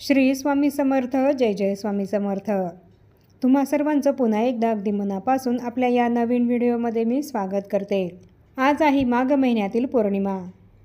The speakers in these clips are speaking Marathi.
श्री स्वामी समर्थ जय जय स्वामी समर्थ. तुम्हा सर्वांचं पुन्हा एकदा अगदी मनापासून आपल्या या नवीन व्हिडिओमध्ये मी स्वागत करते. आज आहे माघ महिन्यातील पौर्णिमा.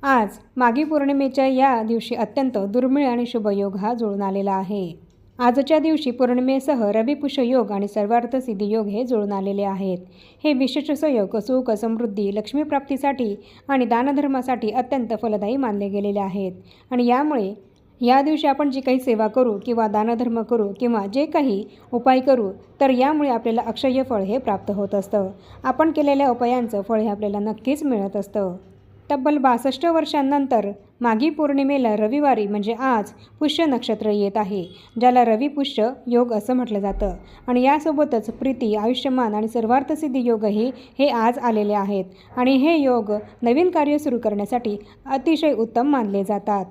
आज मागी पौर्णिमेच्या या दिवशी अत्यंत दुर्मिळ आणि शुभयोग हा जुळून आलेला आहे. आजच्या दिवशी पौर्णिमेसह रविपुष योग आणि सर्वार्थ सिद्धी योग हे जुळून आलेले आहेत. हे विशेष सहयोग सुख समृद्धी लक्ष्मीप्राप्तीसाठी आणि दानधर्मासाठी अत्यंत फलदायी मानले गेलेले आहेत. आणि यामुळे या दिवशी आपण जी काही सेवा करू किंवा दानधर्म करू किंवा जे काही उपाय करू तर यामुळे आपल्याला अक्षय फळ हे प्राप्त होत असतं. आपण केलेल्या उपायांचं फळ हे आपल्याला नक्कीच मिळत असतं. तब्बल बासष्ट वर्षांनंतर मागी पौर्णिमेला रविवारी म्हणजे आज पुष्य नक्षत्र येत आहे ज्याला रवी पुष्य योग असं म्हटलं जातं. आणि यासोबतच प्रीती आयुष्यमान आणि सर्वार्थसिद्धी योगही हे आज आलेले आहेत. आणि हे योग नवीन कार्य सुरू करण्यासाठी अतिशय उत्तम मानले जातात.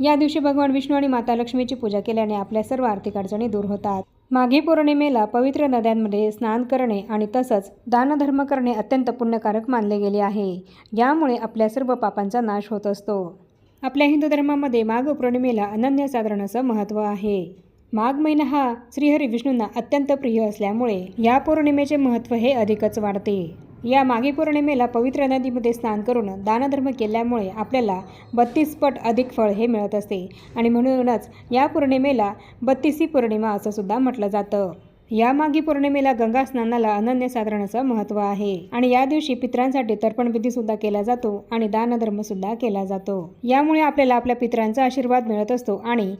या दिवशी भगवान विष्णू आणि माता लक्ष्मीची पूजा केल्याने आपल्या सर्व आर्थिक अडचणी दूर होतात. माघी पौर्णिमेला पवित्र नद्यांमध्ये स्नान करणे आणि तसंच दानधर्म करणे अत्यंत पुण्यकारक मानले गेले आहे. यामुळे आपल्या सर्व पापांचा नाश होत असतो. आपल्या हिंदू धर्मामध्ये माघ पौर्णिमेला अनन्यसाधारण असं महत्त्व आहे. माघ महिना हा श्रीहरी विष्णूंना अत्यंत प्रिय असल्यामुळे या पौर्णिमेचे महत्त्व हे अधिकच वाढते. या माघी पौर्णिमेला पवित्र नदीमध्ये स्नान करून दानधर्म केल्यामुळे आपल्याला बत्तीस पट अधिक फळ हे मिळत असते. आणि म्हणूनच या पौर्णिमेला बत्तीसी पौर्णिमा असं सुद्धा म्हटलं जातं. या मागी पौर्णिमेला गंगा स्नानाला अनन्यसाधारण असं महत्त्व आहे. आणि या दिवशी पितरांसाठी तर्पणविधी सुद्धा केला जातो आणि दानधर्म सुद्धा केला जातो. यामुळे आपल्याला आपल्या पितरांचा आशीर्वाद मिळत असतो आणि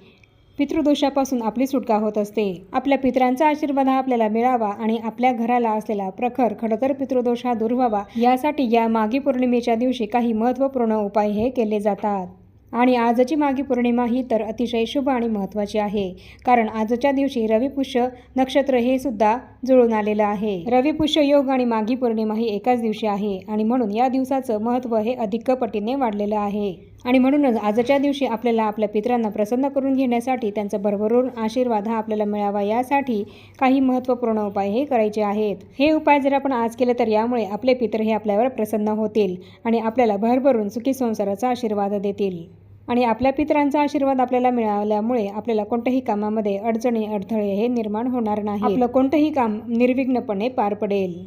पितृदोषापासून आपली सुटका होत असते. आपल्या पितरांचा आशीर्वाद हा आपल्याला मिळावा आणि आपल्या घराला असलेला प्रखर खडतर पितृदोष हा दूर व्हावा. यासाठी या माघी पौर्णिमेच्या दिवशी काही महत्त्वपूर्ण उपाय हे केले जातात. आणि आजची मागी पौर्णिमा ही तर अतिशय शुभ आणि महत्त्वाची आहे. कारण आजच्या दिवशी रविपुष्य नक्षत्र हे सुद्धा जुळून आलेलं आहे. रविपुष्य योग आणि मागी पौर्णिमा ही एकाच दिवशी आहे आणि म्हणून या दिवसाचं महत्त्व हे अधिक पटीने वाढलेलं आहे. आणि म्हणूनच आजच्या दिवशी आपल्याला आपल्या पितरांना प्रसन्न करून घेण्यासाठी त्यांचा भरभरून आशीर्वाद हा आपल्याला मिळावा यासाठी काही महत्त्वपूर्ण उपाय हे करायचे आहेत. हे उपाय जर आपण आज केले तर यामुळे आपले पितर हे आपल्यावर प्रसन्न होतील आणि आपल्याला भरभरून सुखी संसाराचा आशीर्वाद देतील. आणि आपल्या पितरांचा आशीर्वाद आपल्याला मिळाल्यामुळे आपल्याला कोणत्याही कामामध्ये अडचणी अडथळे हे निर्माण होणार नाही आपलं कोणतंही काम निर्विघ्नपणे पार पडेल.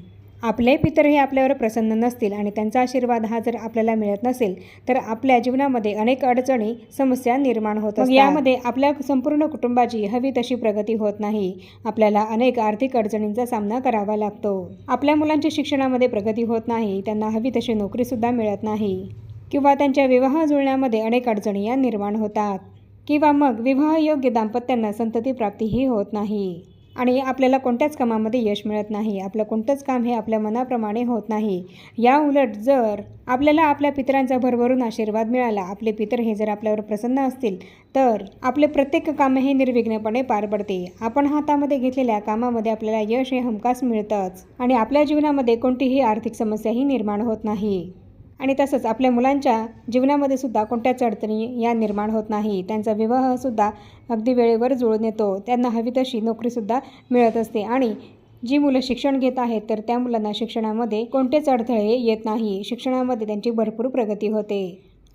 आपले पितर हे आपल्यावर प्रसन्न नसतील आणि त्यांचा आशीर्वाद हा जर आपल्याला मिळत नसेल तर आपल्या जीवनामध्ये अनेक अडचणी समस्या निर्माण होत असतात. यामध्ये आपल्या संपूर्ण कुटुंबाची हवी तशी प्रगती होत नाही. आपल्याला अनेक आर्थिक अडचणींचा सामना करावा लागतो. आपल्या मुलांच्या शिक्षणामध्ये प्रगती होत नाही त्यांना हवी तशी नोकरीसुद्धा मिळत नाही. किंवा त्यांच्या विवाह जुळण्यामध्ये अनेक अडचणी या निर्माण होतात. किंवा मग विवाहयोग्य दाम्पत्यांना संतती प्राप्तीही होत नाही. आणि आपल्याला कोणत्याच कामामध्ये यश मिळत नाही. आपलं कोणतंच काम हे आपल्या मनाप्रमाणे होत नाही. या उलट जर आपल्याला आपल्या पितरांचा भरभरून आशीर्वाद मिळाला आपले पितर हे जर आपल्यावर प्रसन्न असतील तर आपले प्रत्येक काम हे निर्विघ्नपणे पार पडते. आपण हातामध्ये घेतलेल्या कामामध्ये आपल्याला यश हे हमखास मिळतंच आणि आपल्या जीवनामध्ये कोणतीही आर्थिक समस्याही निर्माण होत नाही. आणि तसंच आपल्या मुलांच्या जीवनामध्ये सुद्धा कोणत्याच अडचणी या निर्माण होत नाही त्यांचा विवाहसुद्धा अगदी वेळेवर जुळून येतो त्यांना हवी तशी नोकरीसुद्धा मिळत असते. आणि जी मुलं शिक्षण घेत आहेत तर त्या मुलांना शिक्षणामध्ये कोणतेच अडथळे येत नाही. शिक्षणामध्ये त्यांची भरपूर प्रगती होते.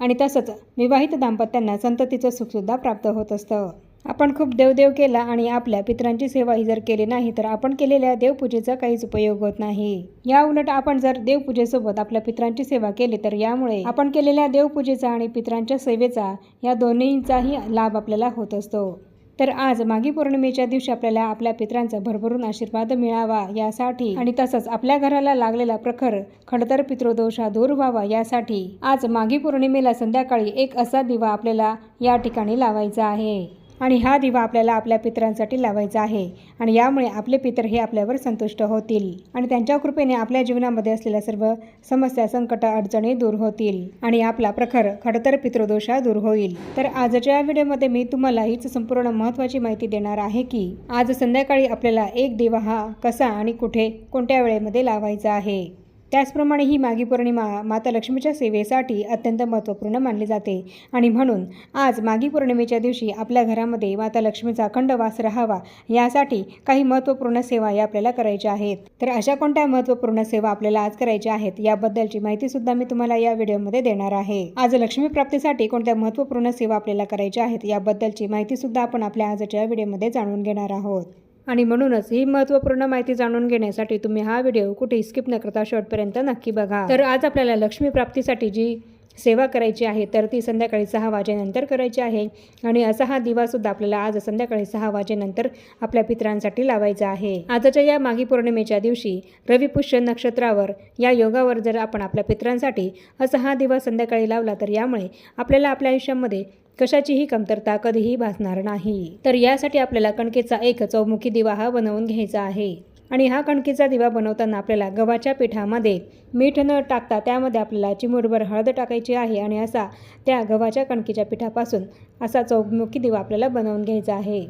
आणि तसंच विवाहित दाम्पत्यांना संततीचं सुखसुद्धा प्राप्त होत असतं. आपण खूप देवदेव केला आणि आपल्या पित्रांची सेवा ही जर केली नाही तर आपण केलेल्या देवपूजेचा काहीच उपयोग होत नाही. या उलट आपण जर देवपूजेसोबत आपल्या पित्रांची सेवा केली तर यामुळे आपण केलेल्या देवपूजेचा आणि पितरांच्या सेवेचा या दोन्हींचाही लाभ आपल्याला होत असतो. तर आज मागी पौर्णिमेच्या दिवशी आपल्याला आपल्या पित्रांचा भरभरून आशीर्वाद मिळावा यासाठी आणि तसंच आपल्या घराला लागलेला प्रखर खडतर पितृदोष हा दूर व्हावा यासाठी आज मागी पौर्णिमेला संध्याकाळी एक असा दिवा आपल्याला या ठिकाणी लावायचा आहे. आणि हा दिवा आपल्याला आपल्या पितरांसाठी लावायचा आहे. आणि यामुळे आपले पितर हे आपल्यावर संतुष्ट होतील. आणि त्यांच्या कृपेने आपल्या जीवनामध्ये असलेल्या सर्व समस्या संकट अडचणी दूर होतील. आणि आपला प्रखर खडतर पितृदोष दूर होईल. तर आजच्या व्हिडिओमध्ये मी तुम्हाला हीच संपूर्ण महत्त्वाची माहिती देणार आहे की आज संध्याकाळी आपल्याला एक दिवा हा कसा आणि कुठे कोणत्या वेळेमध्ये लावायचा आहे? त्याचप्रमाणे ही मागी पौर्णिमा माता लक्ष्मीच्या सेवेसाठी अत्यंत महत्त्वपूर्ण मानली जाते. आणि म्हणून आज मागी पौर्णिमेच्या दिवशी आपल्या घरामध्ये माता लक्ष्मीचा अखंड वास राहावा यासाठी काही महत्त्वपूर्ण सेवा या आपल्याला करायच्या आहेत. तर अशा कोणत्या महत्त्वपूर्ण सेवा आपल्याला आज करायच्या आहेत याबद्दलची माहिती सुद्धा मी तुम्हाला या व्हिडिओमध्ये देणार आहे. आज लक्ष्मी प्राप्तीसाठी कोणत्या महत्त्वपूर्ण सेवा आपल्याला करायच्या आहेत याबद्दलची माहिती सुद्धा आपण आपल्या आजच्या व्हिडिओमध्ये जाणून घेणार आहोत. आणि म्हणूनच ही महत्त्वपूर्ण माहिती जाणून घेण्यासाठी तुम्ही हा व्हिडिओ कुठे स्किप न करता शेवटपर्यंत नक्की बघा. तर आज आपल्याला लक्ष्मी प्राप्तीसाठी जी सेवा करायची आहे तर ती संध्याकाळी सहा वाजेनंतर करायची आहे. आणि असा हा दिवासुद्धा आपल्याला आज संध्याकाळी सहा वाजेनंतर आपल्या पित्रांसाठी लावायचा आहे. आजच्या या मागी पौर्णिमेच्या दिवशी रविपुष्य नक्षत्रावर या योगावर जर आपण आपल्या पित्रांसाठी असा हा दिवा संध्याकाळी लावला तर यामुळे आपल्याला आपल्या आयुष्यामध्ये कशाचीही कमतरता कधीही भासणार नाही. तर यासाठी आपल्याला कणकेचा एक चौमुखी दिवा हा बनवून घ्यायचा आहे. आणि हा कणकेचा दिवा बनवताना आपल्याला गव्हाच्या पिठामध्ये मीठ न टाकता त्यामध्ये आपल्याला चिमूटभर हळद टाकायची आहे आणि असा त्या गव्हाच्या कणकेच्या पिठापासून असा चौमुखी दिवा आपल्याला बनवून घ्यायचा आहे.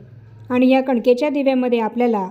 आणि या कणकेच्या दिव्यामध्ये आपल्याला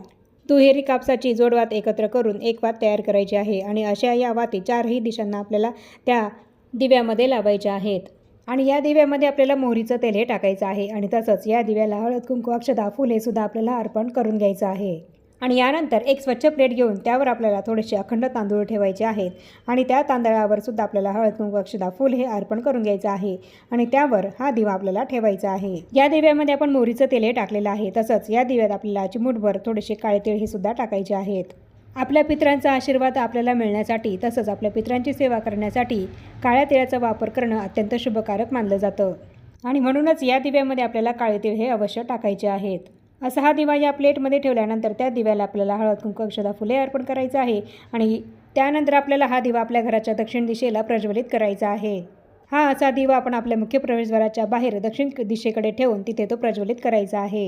दुहेरी कापसाची जोडवात एकत्र करून एक वात तयार करायची आहे आणि अशा या वाती चारही दिशांना आपल्याला त्या दिव्यामध्ये लावायच्या आहेत. आणि या दिव्यामध्ये आपल्याला मोहरीचं तेल हे टाकायचं आहे आणि तसंच या दिव्याला हळद कुंकू अक्षदा फुल हे सुद्धा आपल्याला अर्पण करून घ्यायचं आहे. आणि यानंतर एक स्वच्छ प्लेट घेऊन त्यावर आपल्याला थोडेसे अखंड तांदूळ ठेवायचे आहेत आणि त्या तांदळावर सुद्धा आपल्याला हळद कुंकू अक्षदा फुल हे अर्पण करून घ्यायचं आहे आणि त्यावर हा दिवा आपल्याला ठेवायचा आहे. या दिव्यामध्ये आपण मोहरीचं तेल हे टाकलेलं आहे. तसंच या दिव्यात आपल्याला चिमूटभर थोडेसे काळे तेल हे सुद्धा टाकायचे आहेत. आपल्या पित्रांचा आशीर्वाद आपल्याला मिळण्यासाठी तसंच आपल्या पित्रांची सेवा करण्यासाठी काळ्या तिळाचा वापर करणं अत्यंत शुभकारक मानलं जातं. आणि म्हणूनच या दिव्यामध्ये आपल्याला काळे तिळ हे अवश्य टाकायचे आहेत. असा हा दिवा या प्लेटमध्ये ठेवल्यानंतर त्या दिव्याला आपल्याला हळद कुंकू अक्षदा फुले अर्पण करायचं आहे आणि त्यानंतर आपल्याला हा दिवा आपल्या घराच्या दक्षिण दिशेला प्रज्वलित करायचा आहे. हा असा दिवा आपण आपल्या मुख्य प्रवेशद्वाराच्या बाहेर दक्षिण दिशेकडे ठेवून तिथे तो प्रज्वलित करायचा आहे.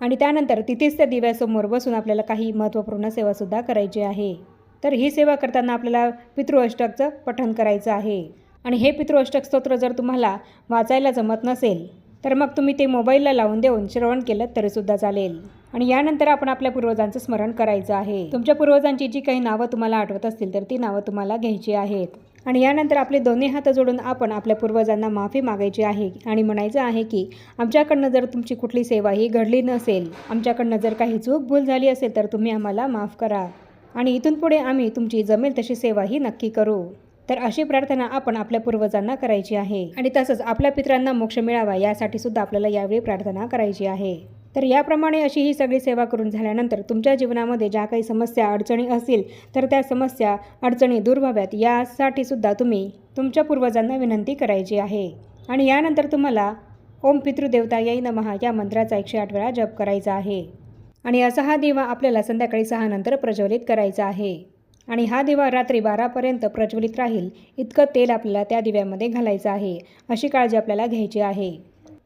आणि त्यानंतर तिथेच त्या दिव्यासमोर बसून आपल्याला काही महत्त्वपूर्ण सेवासुद्धा करायची आहे. तर ही सेवा करताना आपल्याला पितृअष्टकचं पठण करायचं आहे. आणि हे पितृअष्टक स्तोत्र जर तुम्हाला वाचायला जमत नसेल तर मग तुम्ही ते मोबाईलला लावून देऊन श्रवण केलं तरीसुद्धा चालेल. आणि यानंतर आपण आपल्या पूर्वजांचं स्मरण करायचं आहे. तुमच्या पूर्वजांची जी काही नावं तुम्हाला आठवत असतील तर ती नावं तुम्हाला घ्यायची आहेत. आणि यानंतर आपले दोन्ही हात जोडून आपण आपल्या पूर्वजांना माफी मागायची आहे आणि म्हणायचं आहे की आमच्याकडनं जर तुमची कुठली सेवा ही घडली नसेल आमच्याकडनं जर काही चूक भूल झाली असेल तर तुम्ही आम्हाला माफ करा. आणि इथून पुढे आम्ही तुमची जमेल तशी सेवाही नक्की करू. तर अशी प्रार्थना आपण आपल्या पूर्वजांना करायची आहे. आणि तसंच आपल्या पित्रांना मोक्ष मिळावा यासाठी सुद्धा आपल्याला यावेळी प्रार्थना करायची आहे. तर याप्रमाणे अशी ही सगळी सेवा करून झाल्यानंतर तुमच्या जीवनामध्ये ज्या काही समस्या अडचणी असतील तर त्या समस्या अडचणी दूर व्हाव्यात. यासाठी सुद्धा तुम्ही तुमच्या पूर्वजांना विनंती करायची आहे. आणि यानंतर तुम्हाला ओम पितृदेवता याई नमहा या मंत्राचा एकशे आठ वेळा जप करायचा आहे. आणि असा हा दिवा आपल्याला संध्याकाळी सहा नंतर प्रज्वलित करायचा आहे. आणि हा दिवा रात्री बारापर्यंत प्रज्वलित राहील इतकं तेल आपल्याला त्या दिव्यामध्ये घालायचं आहे. अशी काळजी आपल्याला घ्यायची आहे.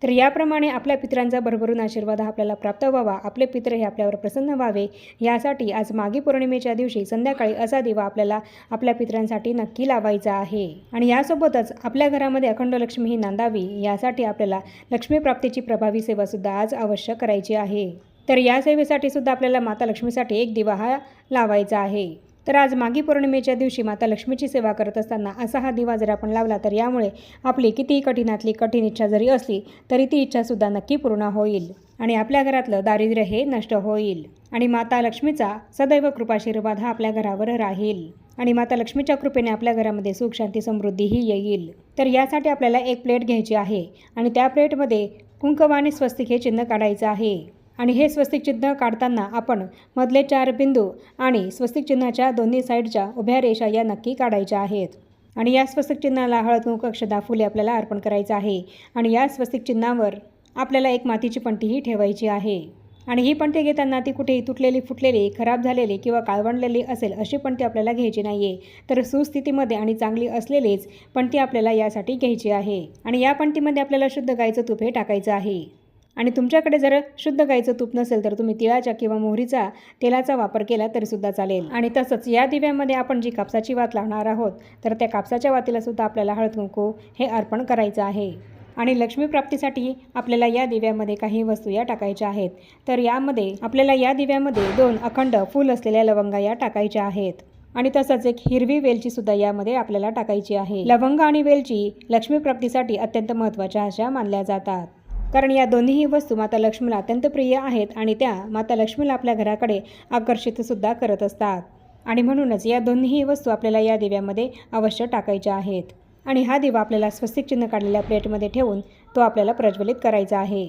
तर याप्रमाणे आपल्या पित्रांचा भरभरून आशीर्वाद आपल्याला प्राप्त व्हावा. आपले पित्र हे आपल्यावर प्रसन्न व्हावे. यासाठी आज मागी पौर्णिमेच्या दिवशी संध्याकाळी असा दिवा आपल्याला आपल्या पित्रांसाठी नक्की लावायचा आहे. आणि यासोबतच आपल्या घरामध्ये अखंड लक्ष्मी ही नांदावी. यासाठी आपल्याला लक्ष्मीप्राप्तीची प्रभावी सेवासुद्धा आज अवश्य करायची आहे. तर या सेवेसाठी सुद्धा आपल्याला माता लक्ष्मीसाठी एक दिवा हा लावायचा आहे. तर आज मागी पौर्णिमेच्या दिवशी माता लक्ष्मीची सेवा करत असताना असा हा दिवा जर आपण लावला तर यामुळे आपली कितीही कठीणातली कठीण इच्छा जरी असली तरी ती इच्छासुद्धा नक्की पूर्ण होईल आणि आपल्या घरातलं दारिद्र्य हे नष्ट होईल. आणि माता लक्ष्मीचा सदैव कृपाशीर्वाद हा आपल्या घरावर राहील आणि माता लक्ष्मीच्या कृपेने आपल्या घरामध्ये सुख शांती समृद्धीही येईल. तर यासाठी आपल्याला एक प्लेट घ्यायची आहे आणि त्या प्लेटमध्ये कुंकवाने स्वस्तिक हे चिन्ह काढायचं आहे. आणि हे स्वस्तिक चिन्ह काढताना आपण मधले चार बिंदू आणि स्वस्तिक चिन्हाच्या दोन्ही साईडच्या उभ्या रेषा या नक्की काढायच्या आहेत. आणि या स्वस्तिक चिन्हाला हळद कुंकू अक्षदा फुले आपल्याला अर्पण करायचं आहे. आणि या स्वस्तिक चिन्हावर आपल्याला एक मातीची पंटीही ठेवायची आहे. आणि ही पणती घेताना ती कुठेही तुटलेली फुटलेली खराब झालेली किंवा काळवंडलेली असेल अशी पणती आपल्याला घ्यायची नाही आहे तर सुस्थितीमध्ये आणि चांगली असलेलीच पणती आपल्याला यासाठी घ्यायची आहे. आणि या पणतीमध्ये आपल्याला शुद्ध गाईचं तूप हे टाकायचं आहे. आणि तुमच्याकडे जर शुद्ध गाईचं तूप नसेल तर तुम्ही तिळाच्या किंवा मोहरीचा तेलाचा वापर केला तरीसुद्धा चालेल. आणि तसंच या दिव्यामध्ये आपण जी कापसाची वात लावणार आहोत तर त्या कापसाच्या वातीलासुद्धा आपल्याला हळद कुंकू हे अर्पण करायचं आहे. आणि लक्ष्मी प्राप्तीसाठी आपल्याला या दिव्यामध्ये काही वस्तू या टाकायच्या आहेत. तर यामध्ये आपल्याला या दिव्यामध्ये दोन अखंड फूल असलेल्या लवंगा या टाकायच्या आहेत. आणि तसंच एक हिरवी वेलची सुद्धा यामध्ये आपल्याला टाकायची आहे. लवंग आणि वेलची लक्ष्मी प्राप्तीसाठी अत्यंत महत्त्वाच्या अशा मानल्या जातात. कारण या दोन्हीही वस्तू माता लक्ष्मीला अत्यंत प्रिय आहेत आणि त्या माता लक्ष्मीला आपल्या घराकडे आकर्षितसुद्धा करत असतात. आणि म्हणूनच या दोन्हीही वस्तू आपल्याला या दिव्यामध्ये अवश्य टाकायच्या आहेत. आणि हा दिवा आपल्याला स्वस्तिक चिन्ह काढलेल्या प्लेटमध्ये ठेवून तो आपल्याला प्रज्वलित करायचा आहे.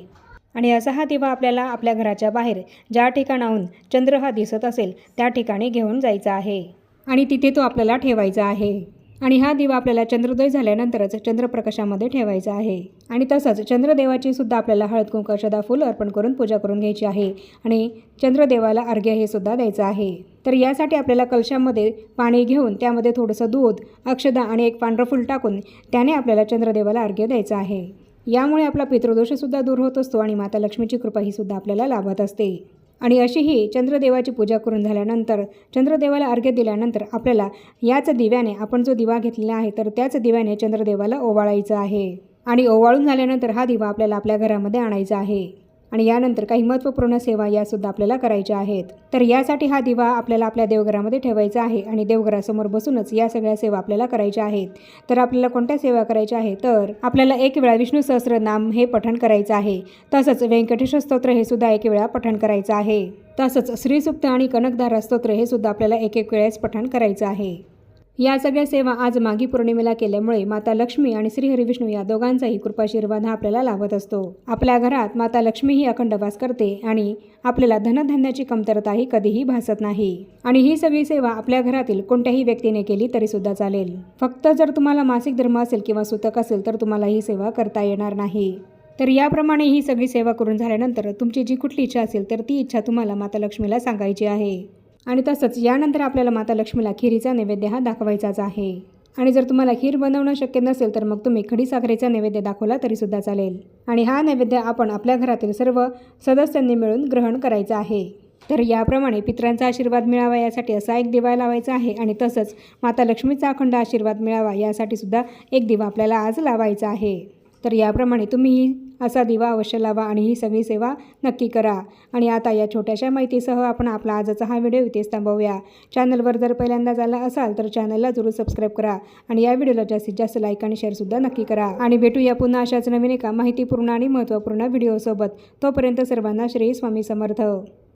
आणि असा हा दिवा आपल्याला आपल्या घराच्या बाहेर ज्या ठिकाणाहून चंद्र हा दिसत असेल त्या ठिकाणी घेऊन जायचा आहे. आणि तिथे तो आपल्याला ठेवायचा आहे. आणि हा दिवा आपल्याला चंद्रोदय झाल्यानंतरच चंद्रप्रकाशामध्ये ठेवायचा आहे. आणि तसंच चंद्रदेवाची सुद्धा आपल्याला हळद कुंकू अक्षदा अर्पण करून पूजा करून घ्यायची आहे आणि चंद्रदेवाला अर्घ्य हे सुद्धा द्यायचं आहे. तर यासाठी आपल्याला कलशामध्ये पाणी घेऊन त्यामध्ये थोडंसं दूध अक्षदा आणि एक पांढरं फुल टाकून त्याने आपल्याला चंद्रदेवाला अर्घ्य द्यायचं आहे. यामुळे आपला पितृदोषसुद्धा दूर होत असतो आणि माता लक्ष्मीची कृपा ही सुद्धा आपल्याला लाभत असते. आणि अशीही चंद्रदेवाची पूजा करून झाल्यानंतर चंद्रदेवाला अर्घ्य दिल्यानंतर आपल्याला याच दिव्याने आपण जो दिवा घेतलेला आहे तर त्याच दिव्याने चंद्रदेवाला ओवाळायचं आहे. आणि ओवाळून झाल्यानंतर हा दिवा आपल्याला आपल्या घरामध्ये आणायचा आहे. आणि यानंतर काही महत्त्वपूर्ण सेवा यासुद्धा आपल्याला करायच्या आहेत. तर यासाठी हा दिवा आपल्याला आपल्या देवघरामध्ये ठेवायचा आहे आणि देवघरासमोर बसूनच या सगळ्या सेवा आपल्याला करायच्या आहेत. तर आपल्याला कोणत्या सेवा करायच्या आहे तर आपल्याला एक वेळा विष्णू सहस्र नाम हे पठण करायचं आहे. तसंच व्यंकटेश्वर स्तोत्र हे सुद्धा एक वेळा पठण करायचं आहे. तसंच श्रीसुप्त आणि कनकधारा स्तोत्र हे सुद्धा आपल्याला एक एक वेळेस पठण करायचं आहे. या सगळ्या सेवा आज माघी पौर्णिमेला केल्यामुळे माता लक्ष्मी आणि श्रीहरिविष्णू या दोघांचाही कृपाशीर्वाद हा आपल्याला लाभत असतो. आपल्या घरात माता लक्ष्मी ही अखंड वास करते आणि आपल्याला धनधान्याची कमतरताही कधीही भासत नाही. आणि ही सगळी सेवा आपल्या घरातील कोणत्याही व्यक्तीने केली तरी सुद्धा चालेल. फक्त जर तुम्हाला मासिक धर्म असेल किंवा सुतक असेल तर तुम्हाला ही सेवा करता येणार नाही. तर याप्रमाणे ही सगळी सेवा करून झाल्यानंतर तुमची जी कुठली इच्छा असेल तर ती इच्छा तुम्हाला माता लक्ष्मीला सांगायची आहे. आणि तसंच यानंतर आपल्याला माता लक्ष्मीला खिरीचा नैवेद्य हा दाखवायचाच आहे. आणि जर तुम्हाला खीर बनवणं शक्य नसेल तर मग तुम्ही खडी साखरेचा नैवेद्य दाखवला तरीसुद्धा चालेल. आणि हा नैवेद्य आपण आपल्या घरातील सर्व सदस्यांनी मिळून ग्रहण करायचा आहे. तर याप्रमाणे पित्रांचा आशीर्वाद मिळावा यासाठी असा एक दिवा लावायचा आहे आणि तसंच माता लक्ष्मीचा अखंड आशीर्वाद मिळावा यासाठी सुद्धा एक दिवा आपल्याला आज लावायचा आहे. तर याप्रमाणे तुम्हीही असा दिवा अवश्य लावा आणि ही सगळी सेवा नक्की करा. आणि आता या छोट्याशा माहितीसह आपण आपला आजचा हा व्हिडिओ इथेच थांबवूया. चॅनलवर जर पहिल्यांदा झाला असाल तर चॅनलला जरूर सबस्क्राईब करा आणि या व्हिडिओला जास्तीत जास्त लाईक आणि शेअरसुद्धा नक्की करा. आणि भेटूया पुन्हा अशाच नवीन एका माहितीपूर्ण आणि महत्त्वपूर्ण व्हिडिओसोबत. तोपर्यंत सर्वांना श्री स्वामी समर्थ.